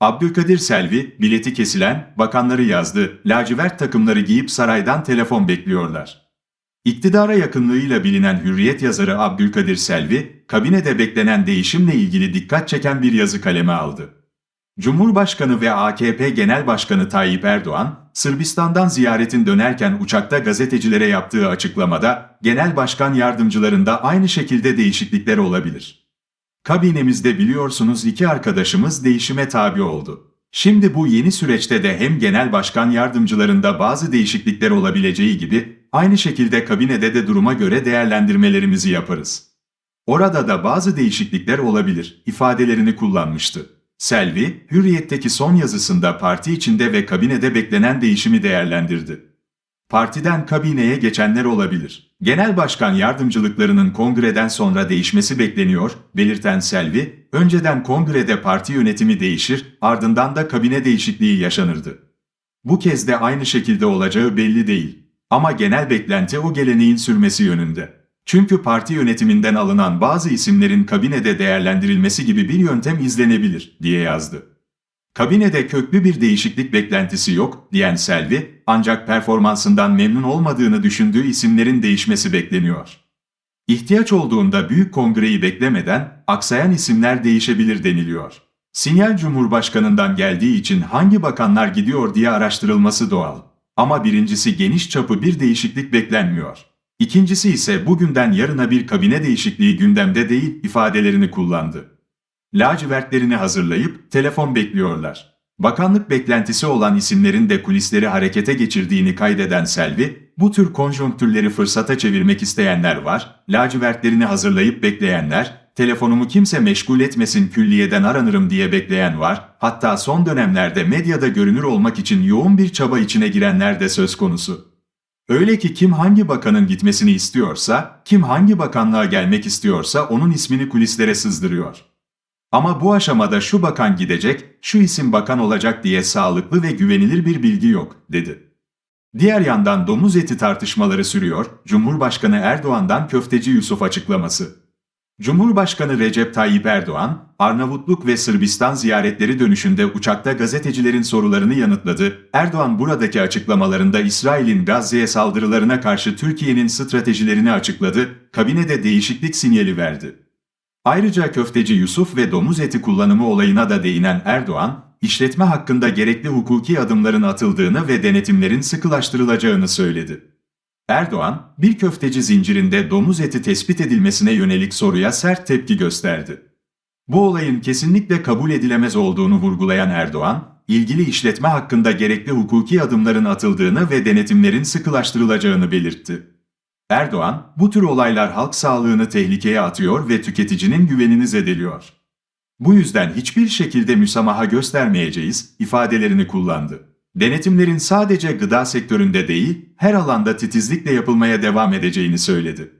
Abdülkadir Selvi, bileti kesilen, bakanları yazdı, lacivert takımları giyip saraydan telefon bekliyorlar. İktidara yakınlığıyla bilinen Hürriyet yazarı Abdülkadir Selvi, kabinede beklenen değişimle ilgili dikkat çeken bir yazı kaleme aldı. Cumhurbaşkanı ve AKP Genel Başkanı Tayyip Erdoğan, Sırbistan'dan ziyaretin dönerken uçakta gazetecilere yaptığı açıklamada, Genel Başkan yardımcılarında aynı şekilde değişiklikler olabilir. Kabinemizde biliyorsunuz iki arkadaşımız değişime tabi oldu. Şimdi bu yeni süreçte de hem genel başkan yardımcılarında bazı değişiklikler olabileceği gibi aynı şekilde kabinede de duruma göre değerlendirmelerimizi yaparız. Orada da bazı değişiklikler olabilir ifadelerini kullanmıştı. Selvi, Hürriyet'teki son yazısında parti içinde ve kabinede beklenen değişimi değerlendirdi. Partiden kabineye geçenler olabilir. Genel başkan yardımcılıklarının kongreden sonra değişmesi bekleniyor, belirten Selvi, önceden kongrede parti yönetimi değişir, ardından da kabine değişikliği yaşanırdı. Bu kez de aynı şekilde olacağı belli değil. Ama genel beklenti o geleneğin sürmesi yönünde. Çünkü parti yönetiminden alınan bazı isimlerin kabinede değerlendirilmesi gibi bir yöntem izlenebilir, diye yazdı. Kabinede köklü bir değişiklik beklentisi yok, diyen Selvi, ancak performansından memnun olmadığını düşündüğü isimlerin değişmesi bekleniyor. İhtiyaç olduğunda büyük kongreyi beklemeden aksayan isimler değişebilir deniliyor. Sinyal Cumhurbaşkanından geldiği için hangi bakanlar gidiyor diye araştırılması doğal. Ama birincisi geniş çapı bir değişiklik beklenmiyor. İkincisi ise bugünden yarına bir kabine değişikliği gündemde değil ifadelerini kullandı. Lacivertlerini hazırlayıp telefon bekliyorlar. Bakanlık beklentisi olan isimlerin de kulisleri harekete geçirdiğini kaydeden Selvi, bu tür konjonktürleri fırsata çevirmek isteyenler var, lacivertlerini hazırlayıp bekleyenler, telefonumu kimse meşgul etmesin külliyeden aranırım diye bekleyen var, hatta son dönemlerde medyada görünür olmak için yoğun bir çaba içine girenler de söz konusu. Öyle ki kim hangi bakanın gitmesini istiyorsa, kim hangi bakanlığa gelmek istiyorsa onun ismini kulislere sızdırıyor. Ama bu aşamada şu bakan gidecek, şu isim bakan olacak diye sağlıklı ve güvenilir bir bilgi yok, dedi. Diğer yandan domuz eti tartışmaları sürüyor, Cumhurbaşkanı Erdoğan'dan köfteci Yusuf açıklaması. Cumhurbaşkanı Recep Tayyip Erdoğan, Arnavutluk ve Sırbistan ziyaretleri dönüşünde uçakta gazetecilerin sorularını yanıtladı. Erdoğan buradaki açıklamalarında İsrail'in Gazze'ye saldırılarına karşı Türkiye'nin stratejilerini açıkladı, kabinede değişiklik sinyali verdi. Ayrıca köfteci Yusuf ve domuz eti kullanımı olayına da değinen Erdoğan, işletme hakkında gerekli hukuki adımların atıldığını ve denetimlerin sıkılaştırılacağını söyledi. Erdoğan, bir köfteci zincirinde domuz eti tespit edilmesine yönelik soruya sert tepki gösterdi. Bu olayın kesinlikle kabul edilemez olduğunu vurgulayan Erdoğan, ilgili işletme hakkında gerekli hukuki adımların atıldığını ve denetimlerin sıkılaştırılacağını belirtti. Erdoğan, bu tür olaylar halk sağlığını tehlikeye atıyor ve tüketicinin güvenini zedeliyor. Bu yüzden hiçbir şekilde müsamaha göstermeyeceğiz ifadelerini kullandı. Denetimlerin sadece gıda sektöründe değil, her alanda titizlikle yapılmaya devam edeceğini söyledi.